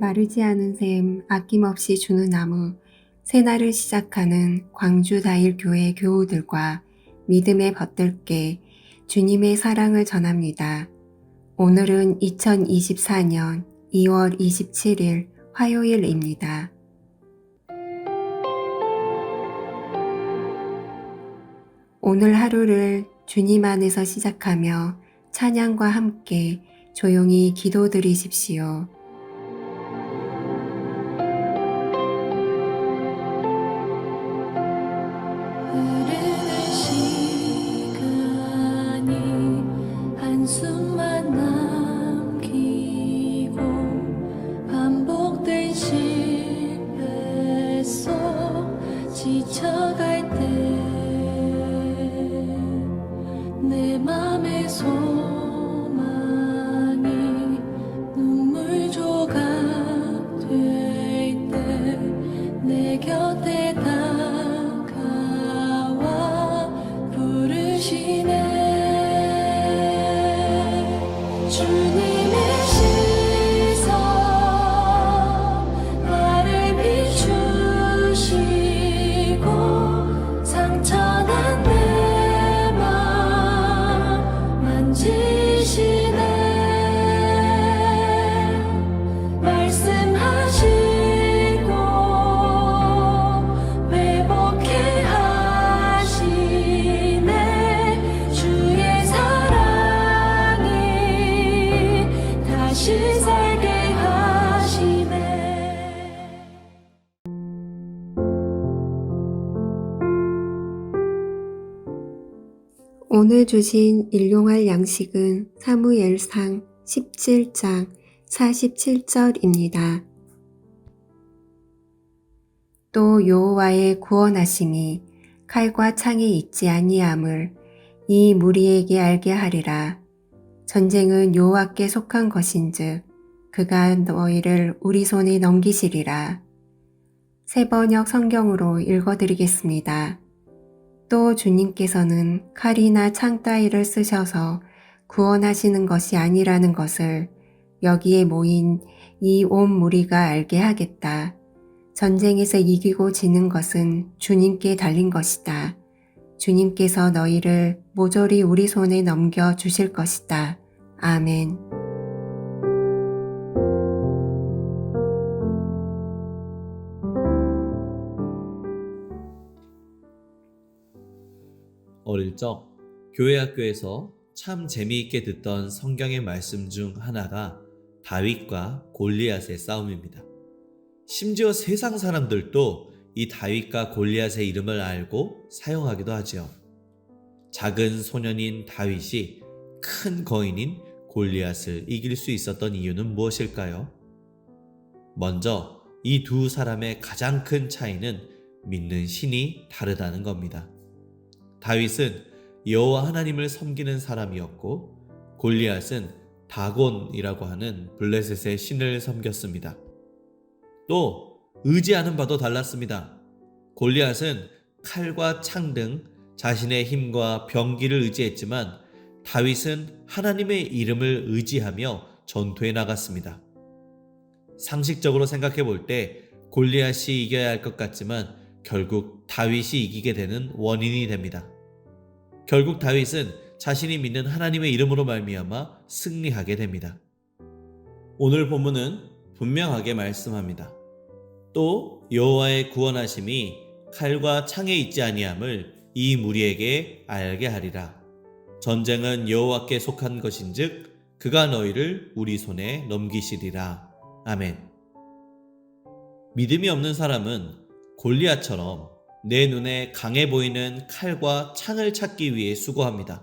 마르지 않은 샘 아낌없이 주는 나무 새날을 시작하는 광주 다일 교회 교우들과 믿음의 벗들께 주님의 사랑을 전합니다. 오늘은 2024년 2월 27일 화요일입니다. 오늘 하루를 주님 안에서 시작하며 찬양과 함께 조용히 기도드리십시오. 오늘 주신 일용할 양식은 사무엘상 17장 47절입니다. 또 여호와의 구원하심이 칼과 창에 있지 아니함을 이 무리에게 알게 하리라. 전쟁은 여호와께 속한 것인즉 그가 너희를 우리 손에 넘기시리라. 세 번역 성경으로 읽어드리겠습니다. 또 주님께서는 칼이나 창 따위를 쓰셔서 구원하시는 것이 아니라는 것을 여기에 모인 이 온 무리가 알게 하겠다. 전쟁에서 이기고 지는 것은 주님께 달린 것이다. 주님께서 너희를 모조리 우리 손에 넘겨 주실 것이다. 아멘. 적 교회 학교에서 참 재미있게 듣던 성경의 말씀 중 하나가 다윗과 골리앗의 싸움입니다. 심지어 세상 사람들도 이 다윗과 골리앗의 이름을 알고 사용하기도 하지요. 작은 소년인 다윗이 큰 거인인 골리앗을 이길 수 있었던 이유는 무엇일까요? 먼저 이 두 사람의 가장 큰 차이는 믿는 신이 다르다는 겁니다. 다윗은 여호와 하나님을 섬기는 사람이었고 골리앗은 다곤이라고 하는 블레셋의 신을 섬겼습니다. 또 의지하는 바도 달랐습니다. 골리앗은 칼과 창 등 자신의 힘과 병기를 의지했지만 다윗은 하나님의 이름을 의지하며 전투에 나갔습니다. 상식적으로 생각해 볼 때 골리앗이 이겨야 할 것 같지만 결국 다윗이 이기게 되는 원인이 됩니다. 결국 다윗은 자신이 믿는 하나님의 이름으로 말미암아 승리하게 됩니다. 오늘 본문은 분명하게 말씀합니다. 또 여호와의 구원하심이 칼과 창에 있지 아니함을 이 무리에게 알게 하리라. 전쟁은 여호와께 속한 것인즉 그가 너희를 우리 손에 넘기시리라. 아멘. 믿음이 없는 사람은 골리앗처럼 내 눈에 강해 보이는 칼과 창을 찾기 위해 수고합니다.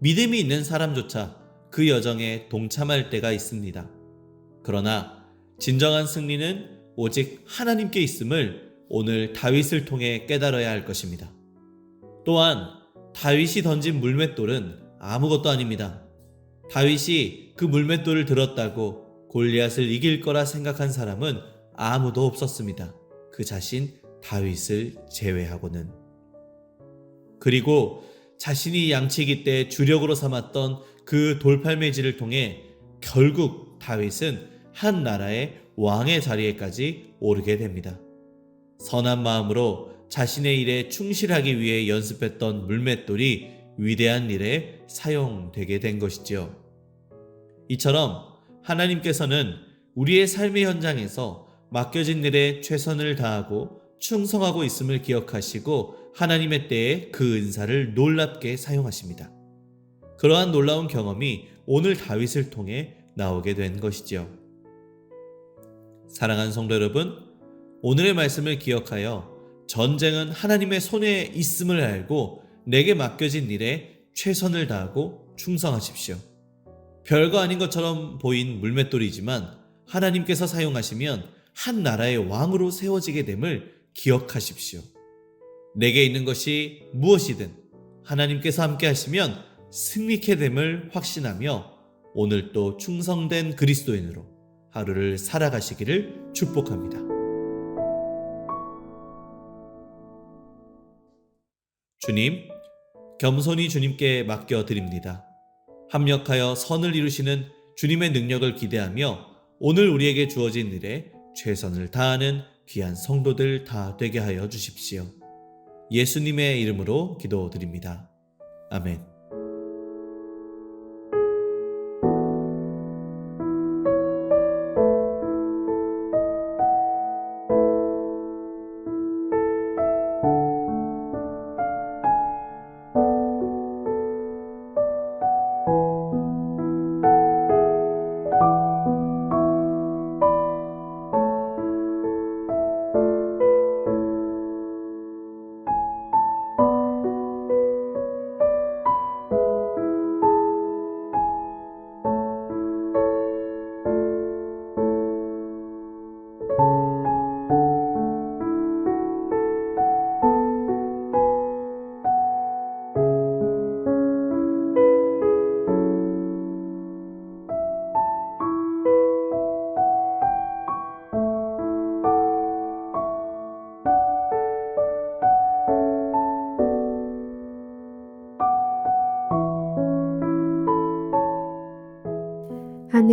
믿음이 있는 사람조차 그 여정에 동참할 때가 있습니다. 그러나 진정한 승리는 오직 하나님께 있음을 오늘 다윗을 통해 깨달아야 할 것입니다. 또한 다윗이 던진 물맷돌은 아무것도 아닙니다. 다윗이 그 물맷돌을 들었다고 골리앗을 이길 거라 생각한 사람은 아무도 없었습니다. 그 자신 다윗을 제외하고는. 그리고 자신이 양치기 때 주력으로 삼았던 그 돌팔매질을 통해 결국 다윗은 한 나라의 왕의 자리에까지 오르게 됩니다. 선한 마음으로 자신의 일에 충실하기 위해 연습했던 물맷돌이 위대한 일에 사용되게 된 것이지요. 이처럼 하나님께서는 우리의 삶의 현장에서 맡겨진 일에 최선을 다하고 충성하고 있음을 기억하시고 하나님의 때에 그 은사를 놀랍게 사용하십니다. 그러한 놀라운 경험이 오늘 다윗을 통해 나오게 된 것이지요. 사랑하는 성도 여러분, 오늘의 말씀을 기억하여 전쟁은 하나님의 손에 있음을 알고 내게 맡겨진 일에 최선을 다하고 충성하십시오. 별거 아닌 것처럼 보인 물맷돌이지만 하나님께서 사용하시면 한 나라의 왕으로 세워지게 됨을 기억하십시오. 내게 있는 것이 무엇이든 하나님께서 함께 하시면 승리케 됨을 확신하며 오늘 또 충성된 그리스도인으로 하루를 살아가시기를 축복합니다. 주님, 겸손히 주님께 맡겨드립니다. 합력하여 선을 이루시는 주님의 능력을 기대하며 오늘 우리에게 주어진 일에 최선을 다하는 귀한 성도들 다 되게 하여 주십시오. 예수님의 이름으로 기도드립니다. 아멘.